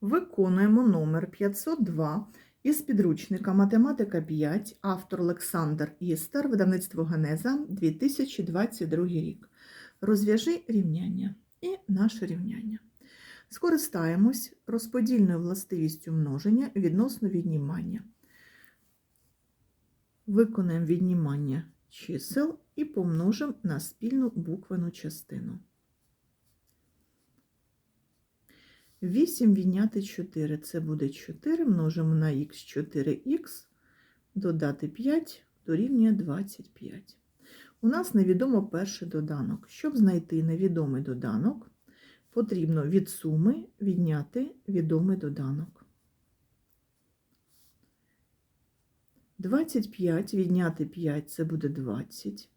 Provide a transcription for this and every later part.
Виконуємо номер 502 із підручника Математика 5, автор Олександр Істер, видавництво Генеза, 2022 рік. Розв'яжи рівняння і наше рівняння. Скористаємось розподільною властивістю множення відносно віднімання. Виконаємо віднімання чисел і помножимо на спільну буквену частину. 8 відняти 4 це буде 4, множимо на х 4х, додати 5 дорівнює 25. У нас невідомо перший доданок. Щоб знайти невідомий доданок, потрібно від суми відняти відомий доданок. 25 відняти 5 це буде 20.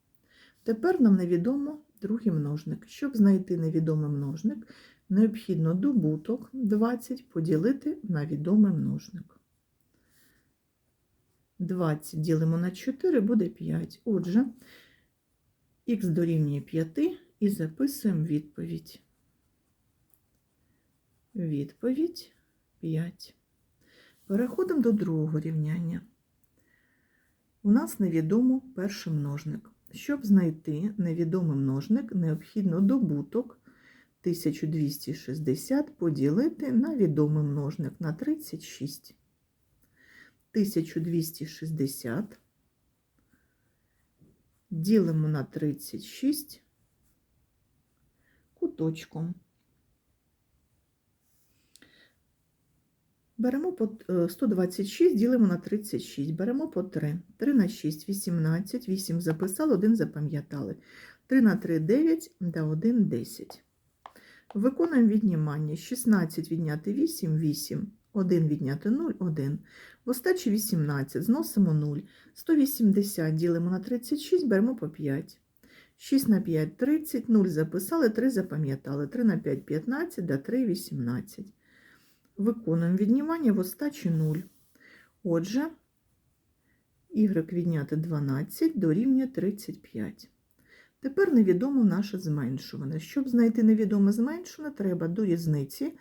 Тепер нам невідомо другий множник. Щоб знайти невідомий множник, необхідно добуток 20 поділити на відомий множник. 20 ділимо на 4 буде 5. Отже, х дорівнює 5 і записуємо відповідь. Відповідь 5. Переходимо до другого рівняння. У нас невідомо перший множник. Щоб знайти невідомий множник, необхідно добуток 1260 поділити на відомий множник на 36. 1260 ділимо на 36 куточком. Беремо по 126, ділимо на 36, беремо по 3. 3 на 6, 18, 8 записали, 1 запам'ятали. 3 на 3, 9, да 1, 10. Виконуємо віднімання. 16 відняти 8, 8. 1 відняти 0, 1. В остачі 18, зносимо 0. 180 ділимо на 36, беремо по 5. 6 на 5, 30, 0 записали, 3 запам'ятали. 3 на 5, 15, да 3, 18. Виконуємо віднімання в остачі 0. Отже, y відняти 12 дорівнює 35. Тепер невідомо наше зменшуване. Щоб знайти невідоме зменшуване, треба до різниці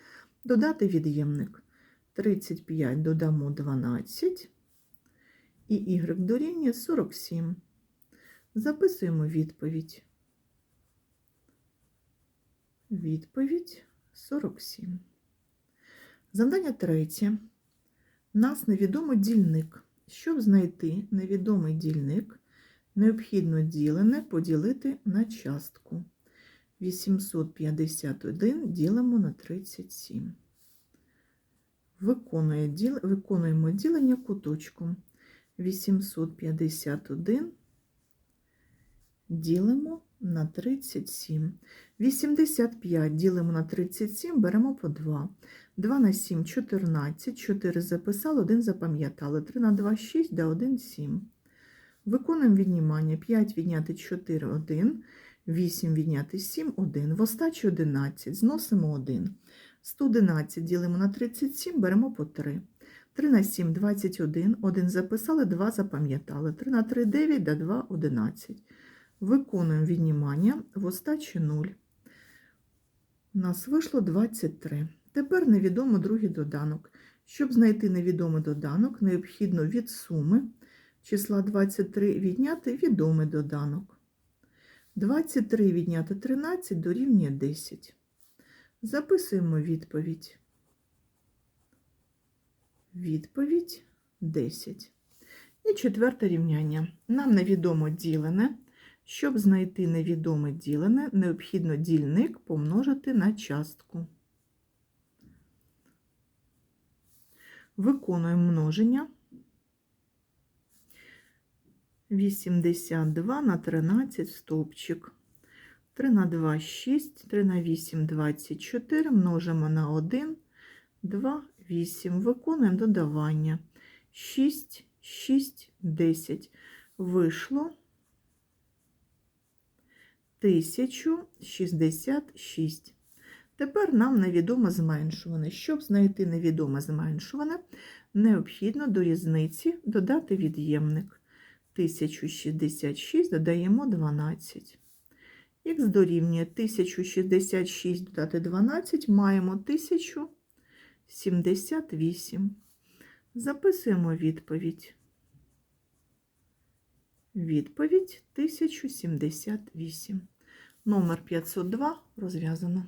додати від'ємник. 35 додамо 12, і y дорівнює 47. Записуємо відповідь. Відповідь 47. Завдання третє. Нас невідомо дільник. Щоб знайти невідомий дільник, необхідно ділене поділити на частку. 851 ділимо на 37. Виконує. Виконуємо ділення куточком. 851 ділимо на 37. 85 ділимо на 37, беремо по 2. 2 на 7 – 14, 4 записали, 1 запам'ятали. 3 на 2 – 6, да 1 – 7. Виконуємо віднімання. 5 відняти 4 – 1, 8 відняти 7 – 1. В остачі 11, зносимо 1. 111 ділимо на 37, беремо по 3. 3 на 7 – 21, 1 записали, 2 запам'ятали. 3 на 3 – 9, да 2 – 11. Виконуємо віднімання в остачі 0. У нас вийшло 23. Тепер невідомо другий доданок. Щоб знайти невідомий доданок, необхідно від суми числа 23 відняти відомий доданок. 23 відняти 13 дорівнює 10. Записуємо відповідь. Відповідь 10. І четверте рівняння. Нам невідомо ділене. Щоб знайти невідоме ділене, необхідно дільник помножити на частку. Виконуємо множення. 82 на 13 стовпчик. 3 на 2 – 6, 3 на 8 – 24, множимо на 1, 2, 8. Виконуємо додавання. 6, 6, 10. Вийшло 1066. Тепер нам невідоме зменшуване. Щоб знайти невідоме зменшуване, необхідно до різниці додати від'ємник. 1066 додаємо 12. Х дорівнює 1066 додати 12, маємо 1078. Записуємо відповідь. Відповідь 1078. Номер 502 розв'язано.